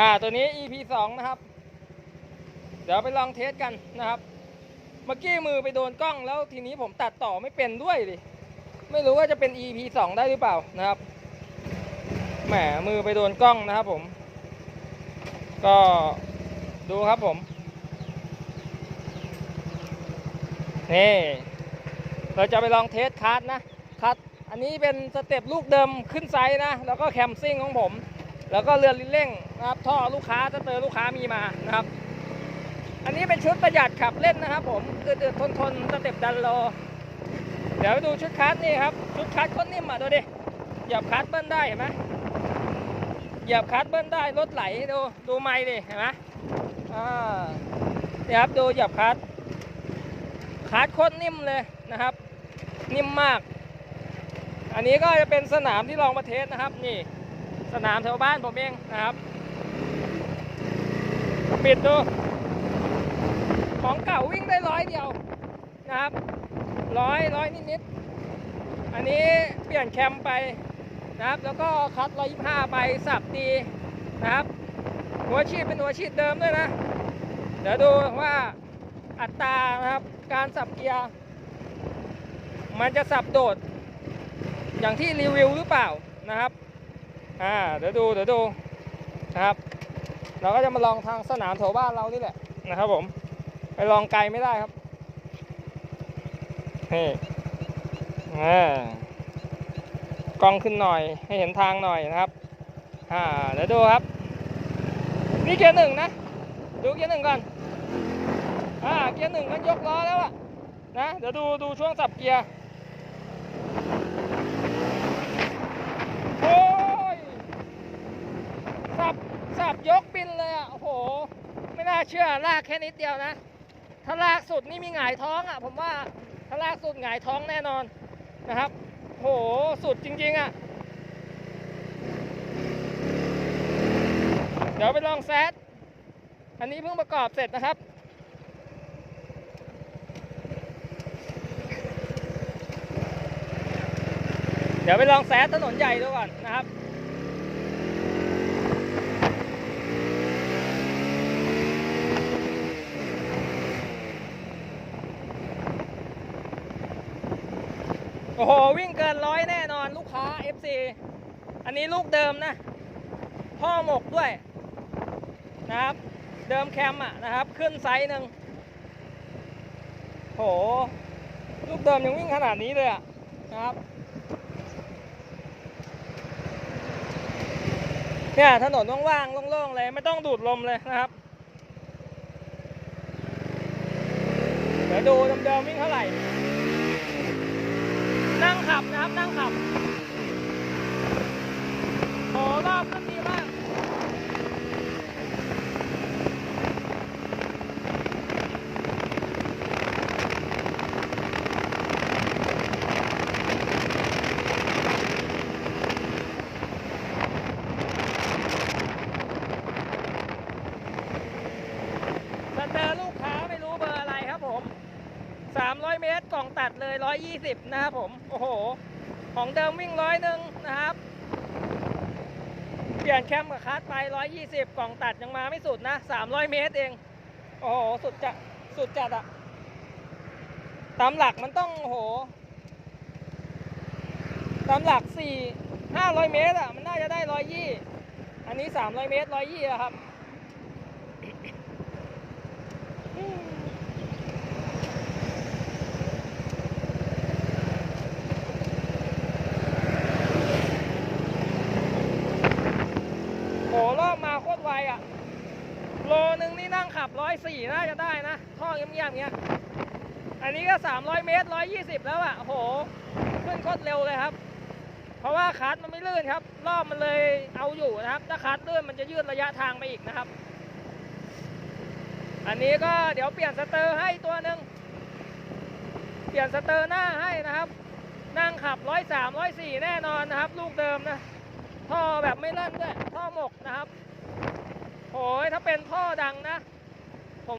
อ่าตัวนี้ EP สองนะครับ เดี๋ยวไปลองเทสกันนะครับ เมื่อกี้มือไปโดนกล้องแล้วทีนี้ผมตัดต่อไม่เป็นด้วยดิ ไม่รู้ว่าจะเป็น EP สองได้หรือเปล่านะครับ แหมมือไปโดนกล้องนะครับผม ก็ดูครับผม นี่ เราจะไปลองเทสคัสนะคัสอันนี้เป็นสเต็ปลูกเดิมขึ้นไซส์นะ แล้วก็แคมซิ่งของผม แล้วก็เรือนลิ้นเร่งนะครับท่อลูกค้าสเตอลูกค้ามีมานะครับ อันนี้เป็นชุดประหยัดขับเล่นนะครับ ผมคือเดือดทนทนสเต็ปดันโลเดี๋ยวไปดูชุดคัสนี่ครับชุดคัสโคนนิ่มอะดูดิหยียบคัสเบิ้ลได้เห็นไหมหยียบคัสเบิ้ลได้รถไหลดูดูไม้ดิเห็นไหมอ่าเนี่ครับดูหยียบคัสคัสโคตรนิ่มเลยนะครับ นิ่มมาก อันนี้ก็จะเป็นสนามที่ลองมาเทสนะครับนี่ สนามแถวบ้านผมเองนะครับ ปิดดู ของเก่าวิ่งได้ร้อยเดียวนะครับร้อยร้อยนิดๆอันนี้เปลี่ยนแคมไปนะครับ แล้วก็คัดร้อยยี่ห้าไปสับดีนะครับ หัวฉีดเป็นหัวฉีดเดิมด้วยนะ เดี๋ยวดูว่าอัตรานะครับ การสับเกียร์ มันจะสับโดด อย่างที่รีวิวหรือเปล่านะครับ อ่าเดี๋ยวดูเดี๋ยวดูนะครับ เราก็จะมาลองทางสนามแถวบ้านเรานี่แหละนะครับผมไปลองไกลไม่ได้ครับนี่อ่ากล้องขึ้นหน่อยให้เห็นทางหน่อยนะครับอ่าเดี๋ยวดูครับ นี่เกียร์หนึ่งนะ ดูเกียร์หนึ่งก่อนอ่าเกียร์หนึ่งมันยกล้อแล้วอะนะเดี๋ยวดูดูช่วงสับเกียร์ โอ้ย สับ สับยกบินเลยอะ โอ้โห ไม่น่า เชื่อลากแค่นิดเดียวนะ ถ้าลากสุดนี่มีหงายท้องอะ ผมว่าถ้าลากสุดหงายท้องแน่นอนนะครับ โหสุดจริงๆอะ เดี๋ยวไปลองแซดอันนี้เพิ่งประกอบเสร็จนะครับเดี๋ยวไปลองแซดถนนใหญ่ดูก่อนนะครับ โอ้โห วิ่งเกินร้อยแน่นอนลูกค้า FC อันนี้ลูกเดิมนะพ่อหมกด้วยนะครับ เดิมแคมอะนะครับ ขึ้นไซส์หนึ่งโห ลูกเดิมยังวิ่งขนาดนี้เลยอะนะครับเนี่ยถนนว่างๆโล่งๆเลยไม่ต้องดูดลมเลยนะครับ เดี๋ยวดูเดิมๆวิ่งเท่าไหร่ ขับนะครับนั่งขับโอ้รอบก็ดีมาก สเตอร์ลูกค้าไม่รู้เบอร์อะไรครับผม 300 เมตร กล่องตัดเลย 120 นะครับผม โอ้โห ของเดิมวิ่งร้อยหนึ่งนะครับ เปลี่ยนแคมกับคัสไป 120 กล่องตัดยังมาไม่สุดนะ 300 เมตรเอง โอ้โห สุดจัด สุดจัดอะตามหลักมันต้อง โอ้โห ตามหลัก 4 500 เมตรอะมันน่าจะได้ 120 อันนี้ 300 เมตร 120อะครับ โหรอบมาโคตรไว อะ โลนึงนี่นั่งขับร้อยสี่น่าจะได้นะ ท่อเงียบๆเงี้ย อันนี้ก็300เมตร120แล้วอะโห ขึ้นโคตรเร็วเลยครับ เพราะว่าคัสมันไม่ลื่นครับ รอบมันเลยเอาอยู่นะครับ ถ้าคัสลื่นมันจะยืดระยะทางไปอีกนะครับ อันนี้ก็เดี๋ยวเปลี่ยนสเตอร์ให้ตัวหนึ่งเปลี่ยนสเตอร์หน้าให้นะครับ นั่งขับ103 104แน่นอนนะครับ ลูกเดิมนะท่อแบบไม่เล่นด้วยท่อหมกนะครับ โอ้ยถ้าเป็นท่อดังนะ